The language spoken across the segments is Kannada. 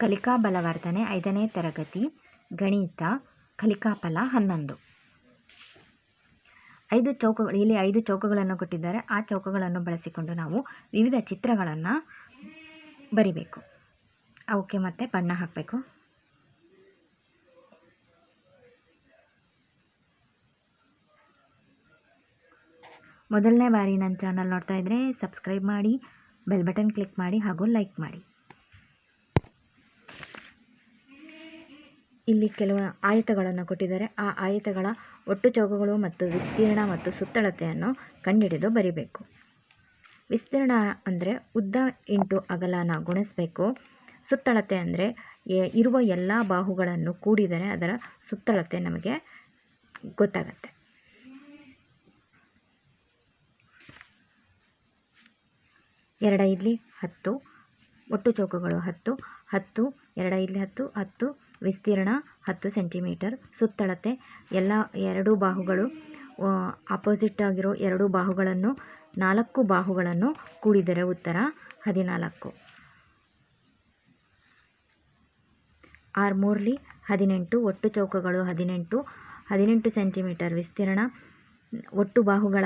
ಕಲಿಕಾ ಬಲವರ್ಧನೆ ಐದನೇ ತರಗತಿ, ಗಣಿತ, ಕಲಿಕಾಫಲ ಹನ್ನೊಂದು. ಐದು ಚೌಕ, ಇಲ್ಲಿ ಐದು ಚೌಕಗಳನ್ನು ಕೊಟ್ಟಿದ್ದಾರೆ. ಆ ಚೌಕಗಳನ್ನು ಬಳಸಿಕೊಂಡು ನಾವು ವಿವಿಧ ಚಿತ್ರಗಳನ್ನು ಬರಿಬೇಕು. ಅವಕ್ಕೆ ಮತ್ತೆ ಬಣ್ಣ ಹಾಕಬೇಕು. ಮೊದಲನೇ ಬಾರಿ ನನ್ನ ಚಾನಲ್ ನೋಡ್ತಾ ಇದ್ರೆ ಸಬ್ಸ್ಕ್ರೈಬ್ ಮಾಡಿ, ಬೆಲ್ ಬಟನ್ ಕ್ಲಿಕ್ ಮಾಡಿ ಹಾಗೂ ಲೈಕ್ ಮಾಡಿ. ಇಲ್ಲಿ ಕೆಲವು ಆಯತಗಳನ್ನು ಕೊಟ್ಟಿದ್ದಾರೆ. ಆ ಆಯತಗಳ ಒಟ್ಟು ಚೌಕಗಳು ಮತ್ತು ವಿಸ್ತೀರ್ಣ ಮತ್ತು ಸುತ್ತಳತೆಯನ್ನು ಕಂಡುಹಿಡಿದು ಬರಿಬೇಕು. ವಿಸ್ತೀರ್ಣ ಅಂದರೆ ಉದ್ದ ಇಂಟು ಅಗಲನ ಗುಣಿಸಬೇಕು. ಸುತ್ತಳತೆ ಅಂದರೆ ಇರುವ ಎಲ್ಲ ಬಾಹುಗಳನ್ನು ಕೂಡಿದರೆ ಅದರ ಸುತ್ತಳತೆ ನಮಗೆ ಗೊತ್ತಾಗತ್ತೆ. ಎರಡೈದ್ಲಿ ಹತ್ತು, ಒಟ್ಟು ಚೌಕಗಳು ಹತ್ತು ಹತ್ತು ಎರಡೈದ್ಲಿ ಹತ್ತು ಹತ್ತು ವಿಸ್ತೀರ್ಣ ಹತ್ತು ಸೆಂಟಿಮೀಟರ್. ಸುತ್ತಳತೆ, ಎಲ್ಲ ಎರಡು ಬಾಹುಗಳು ಅಪೋಸಿಟ್ ಆಗಿರೋ ಎರಡು ಬಾಹುಗಳನ್ನು, ನಾಲ್ಕು ಬಾಹುಗಳನ್ನು ಕೂಡಿದರೆ ಉತ್ತರ ಹದಿನಾಲ್ಕು. ಆರ್ ಮೂರ್ಲಿ ಹದಿನೆಂಟು, ಒಟ್ಟು ಚೌಕಗಳು ಹದಿನೆಂಟು. ಹದಿನೆಂಟು ಸೆಂಟಿಮೀಟರ್ ವಿಸ್ತೀರ್ಣ, ಒಟ್ಟು ಬಾಹುಗಳ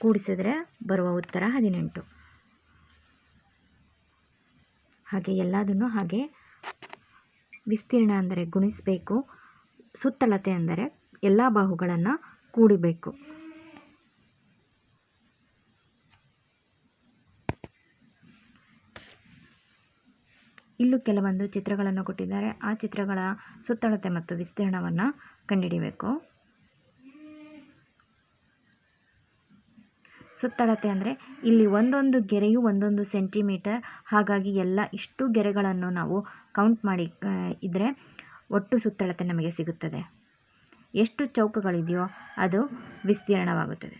ಕೂಡಿಸಿದರೆ ಬರುವ ಉತ್ತರ ಹದಿನೆಂಟು. ಹಾಗೆ ಎಲ್ಲದನ್ನು ಹಾಗೆ ವಿಸ್ತೀರ್ಣ ಅಂದರೆ ಗುಣಿಸಬೇಕು, ಸುತ್ತಳತೆ ಅಂದರೆ ಎಲ್ಲ ಬಾಹುಗಳನ್ನು ಕೂಡಿಬೇಕು. ಇಲ್ಲೂ ಕೆಲವೊಂದು ಚಿತ್ರಗಳನ್ನು ಕೊಟ್ಟಿದ್ದಾರೆ. ಆ ಚಿತ್ರಗಳ ಸುತ್ತಳತೆ ಮತ್ತು ವಿಸ್ತೀರ್ಣವನ್ನು ಕಂಡುಹಿಡಿಬೇಕು. ಸುತ್ತಳತೆ ಅಂದರೆ ಇಲ್ಲಿ ಒಂದೊಂದು ಗೆರೆಯು ಒಂದೊಂದು ಸೆಂಟಿಮೀಟರ್, ಹಾಗಾಗಿ ಎಲ್ಲ ಇಷ್ಟು ಗೆರೆಗಳನ್ನು ನಾವು ಕೌಂಟ್ ಮಾಡಿ ಇದ್ದರೆ ಒಟ್ಟು ಸುತ್ತಳತೆ ನಮಗೆ ಸಿಗುತ್ತದೆ. ಎಷ್ಟು ಚೌಕಗಳಿದೆಯೋ ಅದು ವಿಸ್ತೀರ್ಣವಾಗುತ್ತದೆ.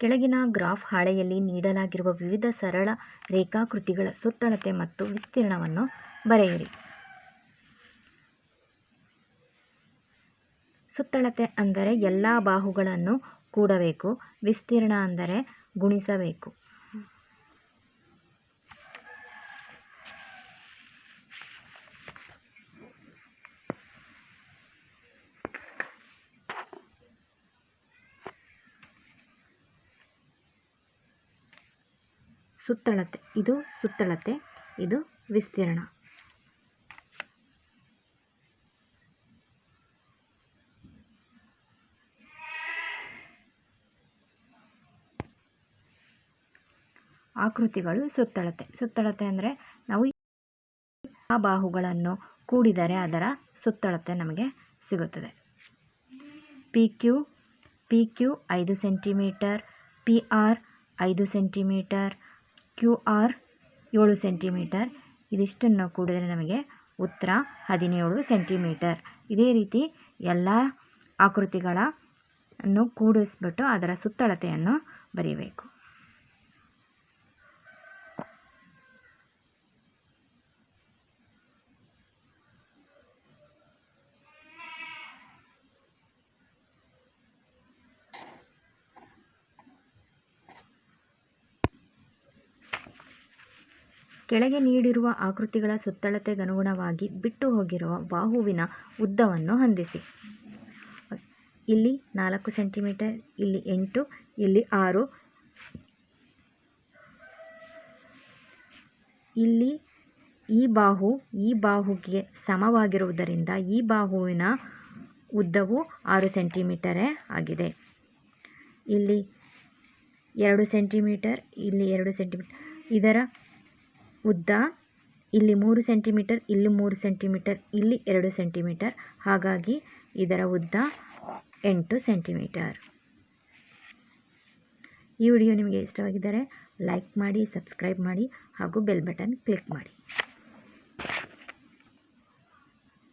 ಕೆಳಗಿನ ಗ್ರಾಫ್ ಹಾಳೆಯಲ್ಲಿ ನೀಡಲಾಗಿರುವ ವಿವಿಧ ಸರಳ ರೇಖಾಕೃತಿಗಳ ಸುತ್ತಳತೆ ಮತ್ತು ವಿಸ್ತೀರ್ಣವನ್ನು ಬರೆಯಿರಿ. ಸುತ್ತಳತೆ ಅಂದರೆ ಎಲ್ಲ ಬಾಹುಗಳನ್ನು ಕೂಡಬೇಕು, ವಿಸ್ತೀರ್ಣ ಅಂದರೆ ಗುಣಿಸಬೇಕು. ಸುತ್ತಳತೆ. ಇದು ಸುತ್ತಳತೆ, ಇದು ವಿಸ್ತೀರ್ಣ. ಆಕೃತಿಗಳು ಸುತ್ತಳತೆ. ಸುತ್ತಳತೆ ಅಂದರೆ ನಾವು ಆ ಬಾಹುಗಳನ್ನು ಕೂಡಿದರೆ ಅದರ ಸುತ್ತಳತೆ ನಮಗೆ ಸಿಗುತ್ತದೆ. ಪಿ ಕ್ಯೂ ಪಿ ಕ್ಯೂ ಐದು ಸೆಂಟಿಮೀಟರ್ ಪಿ ಆರ್ ಐದು ಸೆಂಟಿಮೀಟರ್ ಕ್ಯೂ ಆರ್ ಏಳು ಸೆಂಟಿಮೀಟರ್ ಇದಿಷ್ಟನ್ನು ಕೂಡಿದರೆ ನಮಗೆ ಉತ್ತರ ಹದಿನೇಳು ಸೆಂಟಿಮೀಟರ್ ಇದೇ ರೀತಿ ಎಲ್ಲ ಆಕೃತಿಗಳನ್ನು ಕೂಡಿಸ್ಬಿಟ್ಟು ಅದರ ಸುತ್ತಳತೆಯನ್ನು ಬರೀಬೇಕು. ಕೆಳಗೆ ನೀಡಿರುವ ಆಕೃತಿಗಳ ಸುತ್ತಳತೆಗನುಗುಣವಾಗಿ ಬಿಟ್ಟು ಹೋಗಿರುವ ಬಾಹುವಿನ ಉದ್ದವನ್ನು ಹೊಂದಿಸಿ. ಇಲ್ಲಿ ನಾಲ್ಕು ಸೆಂಟಿಮೀಟರ್, ಇಲ್ಲಿ ಎಂಟು, ಇಲ್ಲಿ ಆರು. ಇಲ್ಲಿ ಈ ಬಾಹು, ಈ ಬಾಹುಗೆ ಸಮವಾಗಿರುವುದರಿಂದ ಈ ಬಾಹುವಿನ ಉದ್ದವು ಆರು ಸೆಂಟಿಮೀಟರೇ ಆಗಿದೆ. ಇಲ್ಲಿ ಎರಡು ಸೆಂಟಿಮೀಟರ್, ಇಲ್ಲಿ ಎರಡು ಸೆಂಟಿಮೀಟರ್. ಇದರ ಉದ್ದ, ಇಲ್ಲಿ ಮೂರು ಸೆಂಟಿಮೀಟರ್, ಇಲ್ಲಿ ಮೂರು ಸೆಂಟಿಮೀಟರ್, ಇಲ್ಲಿ ಎರಡು ಸೆಂಟಿಮೀಟರ್. ಹಾಗಾಗಿ ಇದರ ಉದ್ದ ಎಂಟು ಸೆಂಟಿಮೀಟರ್. ಈ ವಿಡಿಯೋ ನಿಮಗೆ ಇಷ್ಟವಾಗಿದ್ದರೆ ಲೈಕ್ ಮಾಡಿ, ಸಬ್ಸ್ಕ್ರೈಬ್ ಮಾಡಿ ಹಾಗೂ ಬೆಲ್ ಬಟನ್ ಕ್ಲಿಕ್ ಮಾಡಿ.